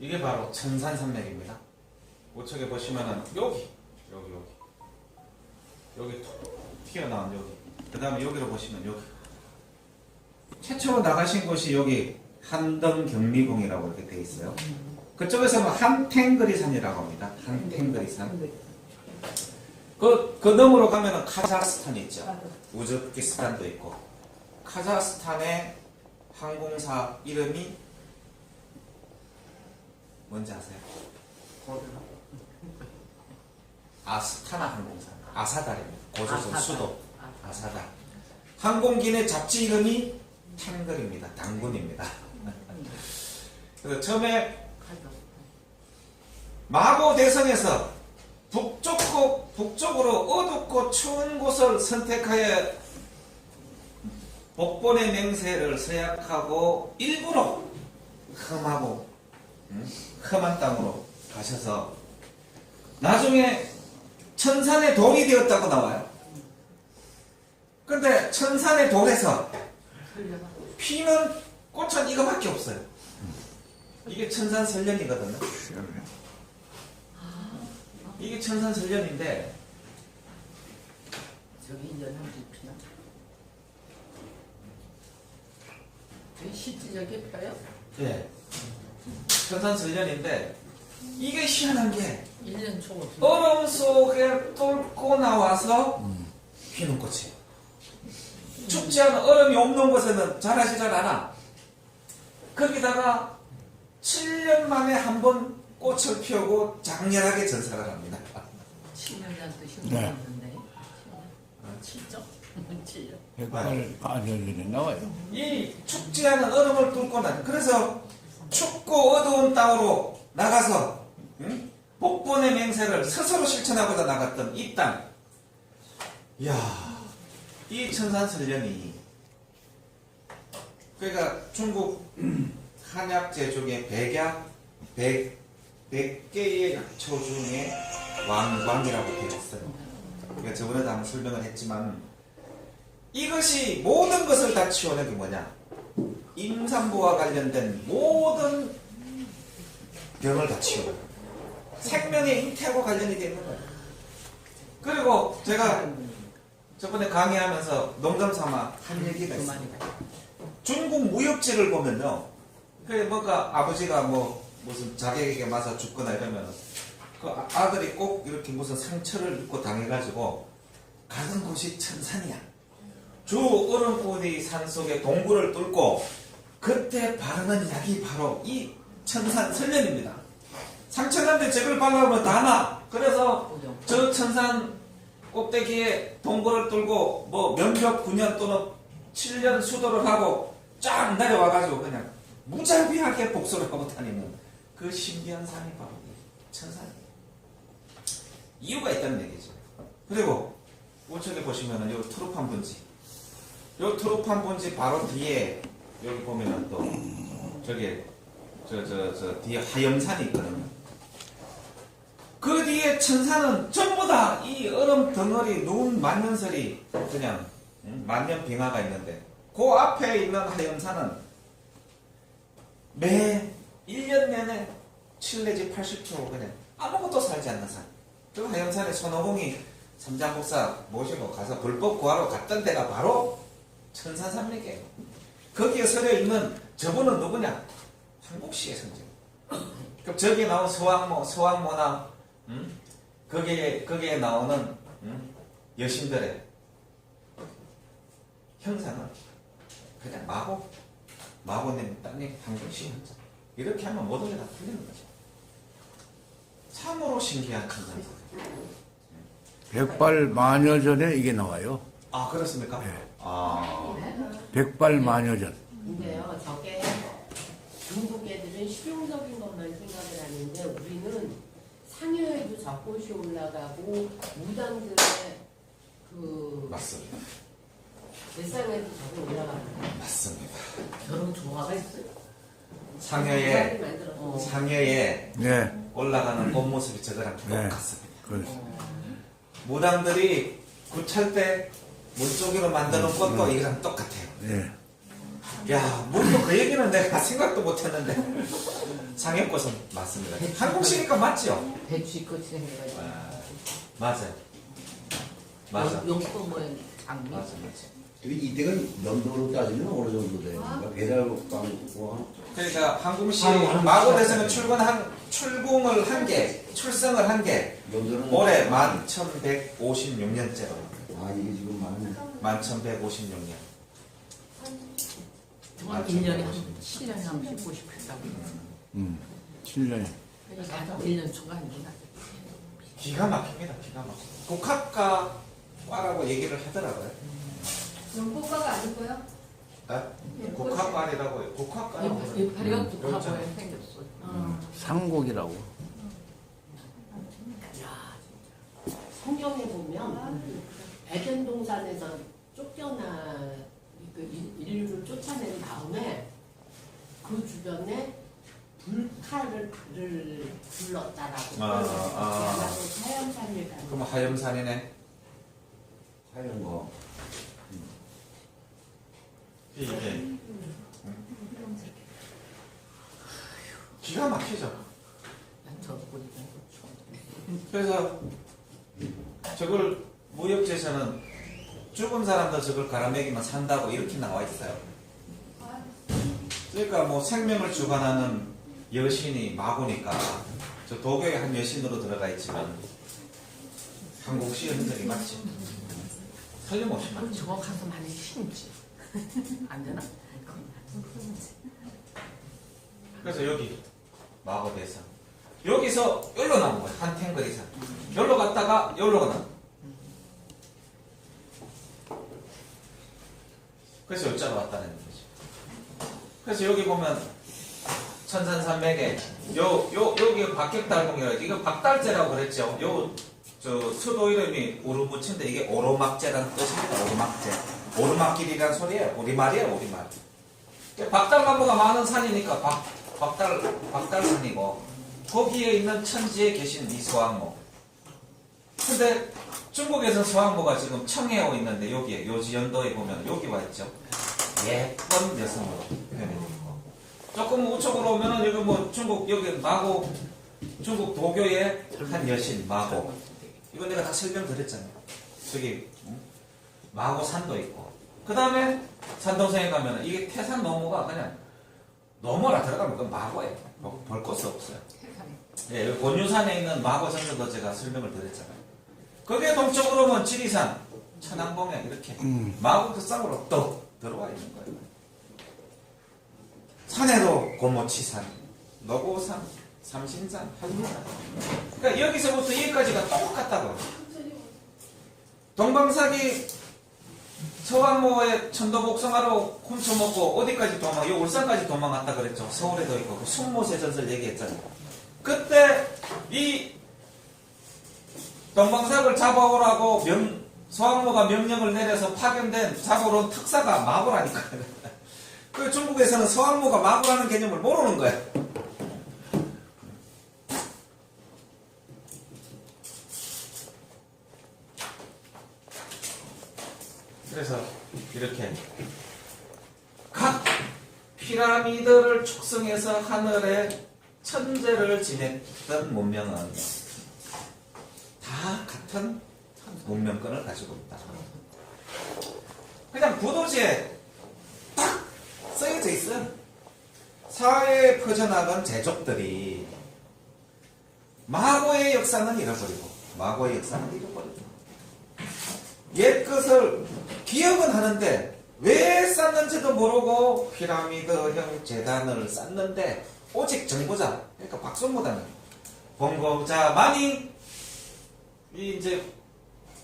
이게 바로 천산산맥입니다. 우측에 보시면은 여기, 여기, 여기, 여기 톡 튀어나온 여기. 그 다음에 여기로 보시면 여기. 최초로 나가신 곳이 여기 한등경리궁이라고 이렇게 돼 있어요. 그쪽에서는 한탱그리산이라고 합니다. 한탱그리산. 그, 그 너머로 가면은 카자흐스탄이 있죠. 우즈베키스탄도 있고. 카자흐스탄의 항공사 이름이 뭔지 아세요? 아스타나 항공사. 아사달입니다. 고조선 아사달. 수도. 아사달. 항공기내 잡지 이름이 탱글입니다. 당군입니다. 그래서 처음에 마고 대성에서 북쪽, 북쪽으로 어둡고 추운 곳을 선택하여 복본의 맹세를 서약하고 일부러 험하고 음, 험한 땅으로 가셔서 나중에 천산의 돌이 되었다고 나와요. 근데 천산의 돌에서 피는 꽃은 이거밖에 없어요. 이게 천산 설련이거든요. 이게 천산 설련인데 저기 연한 피나. 왜 실질적인 펴요? 예. 천산설련인데 이게 희한한 게 1년 초 얼음 속에 뚫고 나와서 피는 꽃이에요. 춥지 않은 얼음이 없는 곳에는 자라지를 않아. 거기다가 7년 만에 한 번 꽃을 피우고 장렬하게 전사를 합니다. 7년이란 뜻이 네. 없는데. 7점? 7년. 백발 반열전에 나와요. 이 춥지 않은 얼음을 뚫고 나 그래서 춥고 어두운 땅으로 나가서 응? 복본의 맹세를 스스로 실천하고자 나갔던 이 땅. 이야, 이 천산설련이 그러니까 중국 한약 제조의 백약 백, 백 개의 약초 중에 왕광이라고 되어 있어요. 그러니까 저번에도 한번 설명을 했지만 이것이 모든 것을 다 치워낸 게 뭐냐? 임산부와 관련된 모든 병을 다 치워요. 생명의 잉태하고 관련이 되어 있는 거예요. 그리고 제가 저번에 강의하면서 농담 삼아 한 얘기가 있어요. 그만이다. 중국 무협지를 보면요. 그 뭔가 아버지가 뭐 무슨 자객에게 맞아 죽거나 이러면 그 아- 아들이 꼭 이렇게 무슨 상처를 입고 당해가지고 가는 곳이 천산이야. 주 얼음골이 산 속에 동굴을 뚫고 그때 바르는 약이 바로 이 천산 설련입니다. 저걸 발라보면 다 나. 그래서. 저 천산 꼭대기에 동굴을 뚫고 뭐 면벽 9년 또는 7년 수도를 하고 쫙 내려와가지고 그냥 무자비하게 복수를 하고 다니는 그 신기한 산이 바로 이 천산이에요. 이유가 있다는 얘기죠. 그리고 우측에 보시면은 요 트루판 분지. 요 트루판 분지 바로 뒤에 여기 보면은 또 저기 저 저 저 뒤에 하염산이 있거든요. 그 뒤에 천산은 전부 다 이 얼음 덩어리 눈 만년설이 그냥 음, 만년 빙하가 있는데 그 앞에 있는 하염산은 매 1년 내내 7 내지 80% 그냥 아무것도 살지 않는 산. 그 하염산에 손오공이 삼장국사 모시고 가서 불법 구하러 갔던 데가 바로 천산산맥이에요. 거기에 서려 있는 저분은 누구냐? 한국시의 성적. 그럼 저기에 나온 서왕모, 서왕모나 음? 거기에 거기에 나오는 음? 여신들의 형상은 그냥 마고 마고님 땅에 한국시 현자. 이렇게 하면 모든 게 다 풀리는 거죠. 참으로 신기한 천상사. 백발 마녀 전에 이게 나와요. 아 그렇습니까? 네. 아 백발 마녀전. 근데요, 저게 중국 애들은 실용적인 것만 생각을 하는데 우리는 상여에도 적꽃이 올라가고 무당들의 그 맞습니다. 대상에도 적이 올라가는 거예요. 맞습니다. 저런 조화가 있어요. 상여에 만들어서 어. 상여에 네. 올라가는 꽃 모습이 저거랑 네. 똑같습니다. 그렇습니다. 무당들이 구찰 때 물속으로 만드는 음, 것도 음. 이거랑 똑같아요. 예. 야, 물론 그 얘기는 내가 생각도 못했는데 상해꽃은 맞습니다. 한국식이니까 맞죠? 배추꽃이 생겨요. 아, 맞아요. 맞아. 용꽃 모양 뭐 장미 맞아, 맞아. 이때는 연도로 따지면 어느 정도 돼요? 그러니까 배달광고 그러니까 한국식 마고 대성은 출근한 출궁을 한 개, 출성을 한 개. 올해 11,156년째로. 아 이게 지금 만 1156년. 한 1년에 한 7년에 한 150, 1 음, 7년에. 1년 그러니까 초가 아니구나. 기가 막힙니다. 기가 막힙 복합과 과라고 얘기를 하더라고요. 연꽃과가 아니고요. 네? 네 복합과라고 해요. 복합과라고 다리가 네, 복합과에 생겼어. 네, 음. 그렇죠. 음 삼곡이라고. 음. 야, 성경에 보면 음. 에덴 동산에서 쫓겨나 그 인- 인류를 쫓아낸 다음에 그 주변에 불칼을 불렀다라고 아, 아. 가는 그럼 하염산이네. 하얀 거 이게 기가 막히죠. 난저 좋아. 그래서 저걸 무역지에서는 죽은 사람도 저걸 갈아먹이면 산다고 이렇게 나와 있어요. 그러니까 뭐 생명을 주관하는 여신이 마구니까 저 도교의 한 여신으로 들어가 있지만 한국시의 흔적이 맞지. 틀림없이 그럼 맞지. 저거 가서 많이 심지. 안 되나? 그래서 여기 마법에서 여기서 여기로 나온 거야 한 탱글 이상 여기로 갔다가 여기로 가 나 그래서 여기로 왔다는 거지. 그래서 여기 보면 천산산맥에 요, 요, 여기 박격달봉이라 이거 박달제라고 그랬죠. 요, 저 수도 이름이 우르무치인데 이게 오르막제라는 뜻입니다. 오르막제 오르막길이라는 소리예요. 우리말이에요 우리말. 박달나무가 많은 산이니까 박, 박달, 박달산이고 거기에 있는 천지에 계신 이 서왕모 근데 중국에서 서왕모가 지금 청해 오 있는데 여기에 요지 연도에 보면 여기 와 있죠? 예쁜 여성으로 표현이 있고 조금 우측으로 오면은 여기 뭐 중국 여기 마고 중국 도교의 한 여신 마고. 이거 내가 다 설명드렸잖아요. 저기 응? 마고 산도 있고. 그 다음에 산동성에 가면 이게 태산 너무가 그냥 너무라 들어가면 그건 마고예요. 뭐, 볼 것이 없어요. 예, 본유산에 있는 마고 정도도 제가 설명을 드렸잖아요 그게 동쪽으로 오면 지리산 천왕봉에 이렇게 음. 마고 그 쌍으로 또 들어와 있는 거예요 산에도 고모치산 노고산 삼신산 한림산 그러니까 여기서부터 여기까지가 똑같다고 동방사기 서왕모의 천도 복숭아로 훔쳐먹고 어디까지 도망, 요 울산까지 도망갔다 그랬죠. 서울에도 있고 그 숙모세 전설 얘기했잖아요. 그때 이 동방삭을 잡아오라고 명, 서왕모가 명령을 내려서 파견된 온 특사가 마고라니까. 그 중국에서는 서왕모가 마고라는 개념을 모르는 거예요. 그래서 이렇게 각 피라미드를 축성해서 하늘에 천재를 지냈던 문명은 다 같은 문명권을 가지고 있다. 그냥 구도지에 딱 쓰여져 있어요. 사회에 퍼져나간 제족들이 마고의 역사는 잃어버리고 마고의 역사는 잃어버리고 옛 것을 기억은 하는데 왜 쌓는지도 모르고 피라미드형 재단을 쌓는데 오직 정보자 그러니까 박순보다는 본거자만이 이 이제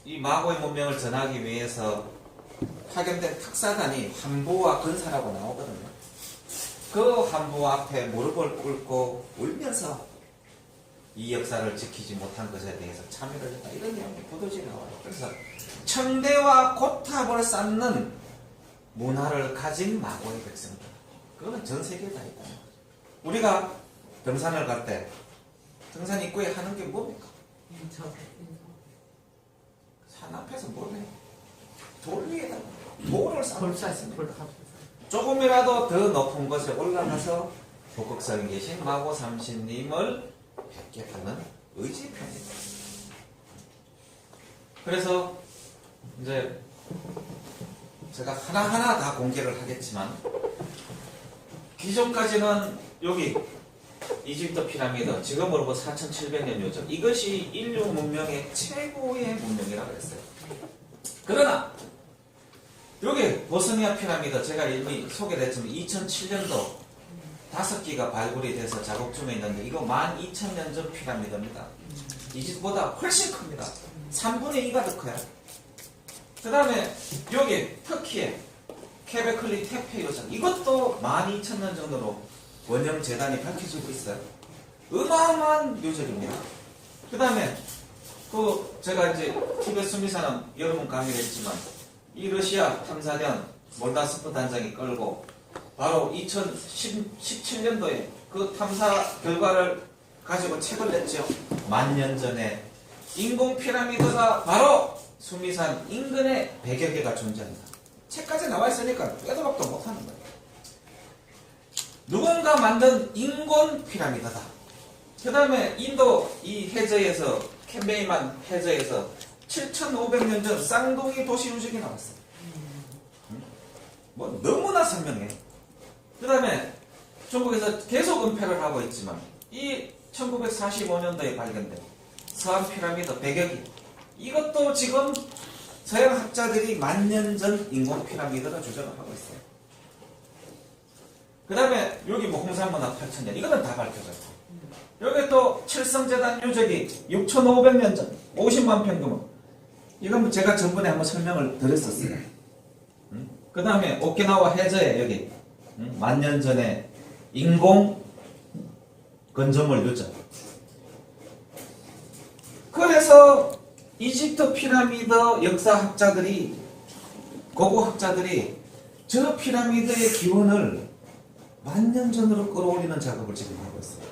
이 마고의 문명을 전하기 위해서 파견된 특사단이 한부와 근사라고 나오거든요. 그 한부 앞에 무릎을 꿇고 울면서 이 역사를 지키지 못한 것에 대해서 참여를 했다. 이런 내용이 보도지에 나와요. 그래서 청대와 고탑을 쌓는 문화를 가진 마고의 백성들. 그거는 전 세계에 다 있다. 우리가 등산을 갈 때 등산 입구에 하는 게 뭡니까? 저산 앞에서 뭘 해? 돌 위에다 돌을 돌사. 조금이라도 더 높은 곳에 올라가서 북극성에 계신 마고 삼신님을 뵙겠다는 의지입니다. 그래서 이제 제가 하나하나 다 공개를 하겠지만 기존까지는 여기 이집트 피라미드 지금으로부 4,700년 요전 이것이 인류 문명의 최고의 문명이라고 했어요. 그러나 여기 보스니아 피라미드 제가 이미 소개를 했지만 2007년도 다섯 기가 발굴이 돼서 작업 중에 있는데 이거 12,000년 전 피라미드입니다. 이집트보다 훨씬 큽니다. 3분의 2가 더 커요. 그 다음에 여기 터키의 케베클리 테페 요정 이것도 12,000년 정도로 원형 재단이 밝혀지고 있어요. 어마어마한 요정입니다. 그 다음에 그 제가 이제 티베트 수미사는 여러 번 강의를 했지만 이 러시아 탐사견 몰다스프 단장이 끌고 바로 2017년도에 그 탐사 결과를 가지고 책을 냈죠. 만 년 전에 인공 피라미드가 바로 수미산 인근에 100여 개가 존재한다. 책까지 나와 있으니까 빼도 박도 못하는 거예요. 누군가 만든 인공 피라미드다. 그 다음에 인도 이 해저에서 캠베이만 해저에서 7,500년 전 쌍둥이 도시 유적이 나왔어요. 음? 뭐 너무나 선명해. 그 다음에 중국에서 계속 은폐를 하고 있지만 이 1945년도에 발견된 서한 피라미드 100여 개 이것도 지금 서양 학자들이 만년 전 인공 피라미드라 주장을 하고 있어요. 그 다음에 여기 뭐 홍산문화 8천년. 이거는 다 밝혀졌고 여기 또 칠성재단 유적이 6,500년 전 50만 평 규모 이건 뭐 제가 전번에 한번 설명을 드렸었어요. 그 다음에 오키나와 해저에 여기 만년 전에 인공 건조물 유적. 그래서 이집트 피라미드 역사학자들이 고고학자들이 저 피라미드의 기원을 만년 전으로 끌어올리는 작업을 지금 하고 있어요.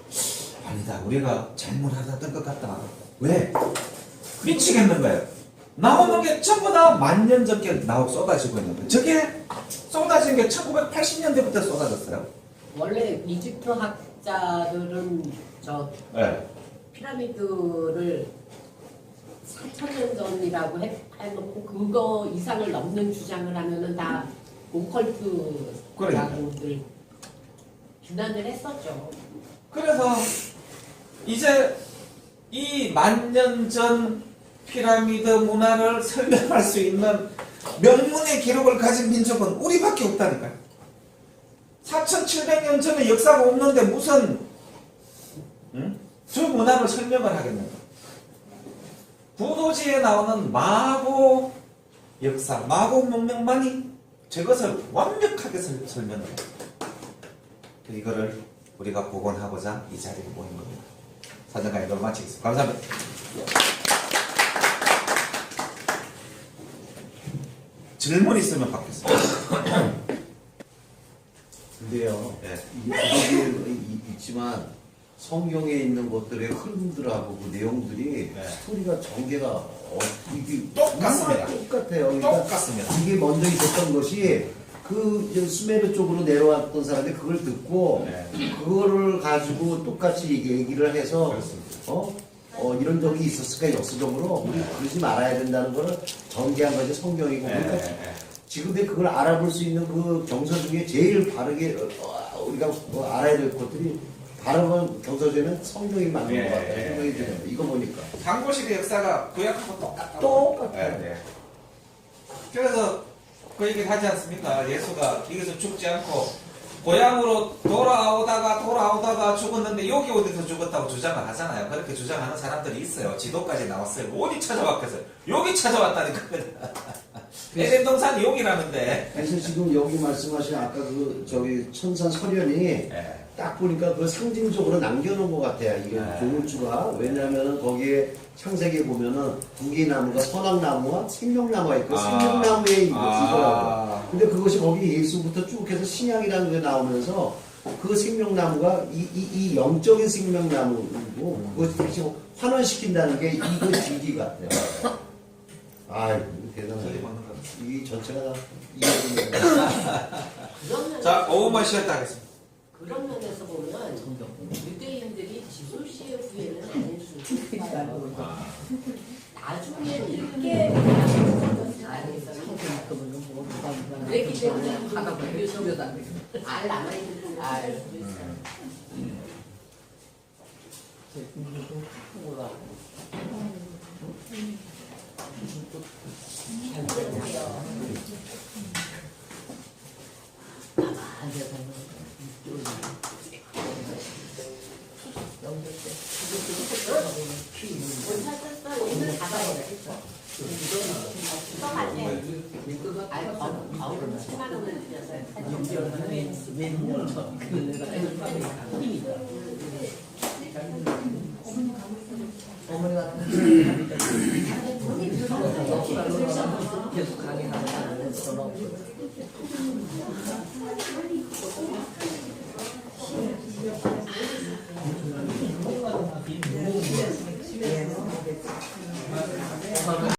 아니다, 우리가 잘못하던 것 같다. 왜? 미치겠는 거예요. 나오는 게 전부 다 만년 전께 나오 쏟아지고 있는 거예요. 저게 쏟아진 게 1980년대부터 쏟아졌어요. 원래 이집트 학자들은 저 네. 피라미드를 4천년 전이라고 해, 해놓고 그거 이상을 넘는 주장을 하면은 다 오컬트라고들 비난을 했었죠. 그래서 이제 이 만년 전 피라미드 문화를 설명할 수 있는 명문의 기록을 가진 민족은 우리밖에 없다니까요. 4,700년 전에 역사가 없는데 무슨 응? 저 문화를 설명을 하겠는가? 부도지에 나오는 마고 역사, 마고 문명만이 저것을 완벽하게 설- 설명을 해요. 이거를 우리가 복원하고자 이 자리에 모인 겁니다. 사전강의 도 마치겠습니다. 감사합니다. 질문 있으면 받겠습니다. 근데요, 네. 이- 있지만 성경에 있는 것들의 흐름들하고 그 내용들이 네. 스토리가 전개가 어, 이게 똑같습니다. 똑같아요. 그러니까 똑같습니다. 이게 먼저 있었던 것이 그 이제 수메르 쪽으로 내려왔던 사람이 그걸 듣고 네. 그거를 가지고 똑같이 얘기를 해서 그렇습니다. 어? 어, 이런 적이 있었을까 역사적으로 우리 그러지 말아야 된다는 거를 전개한 것이 성경이고 네, 그러니까 네, 네. 지금의 그걸 알아볼 수 있는 그 경서 중에 제일 바르게 어, 우리가 뭐 알아야 될 것들이 바른 경서전에는 성경이 맞는 네, 것 네, 생각이 네. 드네요. 이거 보니까 상고시대 역사가 구약하고. 똑같아요. 네, 네. 그래서 그 얘기를 하지 않습니까? 예수가 여기서 죽지 않고 고향으로 돌아오다가 돌아오다가 죽었는데 여기 어디서 죽었다고 주장을 하잖아요. 그렇게 주장하는 사람들이 있어요. 지도까지 나왔어요. 어디 찾아왔겠어요? 여기 찾아왔다니까. 에덴 동산이 여기라는데. 그래서 지금 여기 말씀하신 아까 그 저기 천산 설현이 네. 딱 보니까 그걸 상징적으로 남겨놓은 것 같아요. 이게 네. 조물주가 왜냐하면 거기에 창세기에 보면은 두개나무가 선악나무와 생명나무가 있고 생명나무에 이거 이거라고. 아. 근데 그것이 거기 예수부터 쭉 해서 신약이라는 게 나오면서 그 생명나무가 이, 이, 이 영적인 생명나무고 그것이 다시 환원시킨다는 게 이거 진기 같아요. 아, 대단하네. 이 전체가 다 이해됩니다. 그런 면에서 자, 5분만 쉬었다 하겠습니다. 그런 면에서 보면 유대인들이 지소시의 후예는 아닐 수 있어요. 나중에 읽게 그랬기 때문에 하다 보니 비교적 비교다. 알 남아있는 있을 수도 있어요. 잘 들어보세요. 못 찾았어. 오늘 가봐야 돼. 수업할 때. 아니, 거울, 거울은 7만 원을 들여서 어머니가 계속 강의하는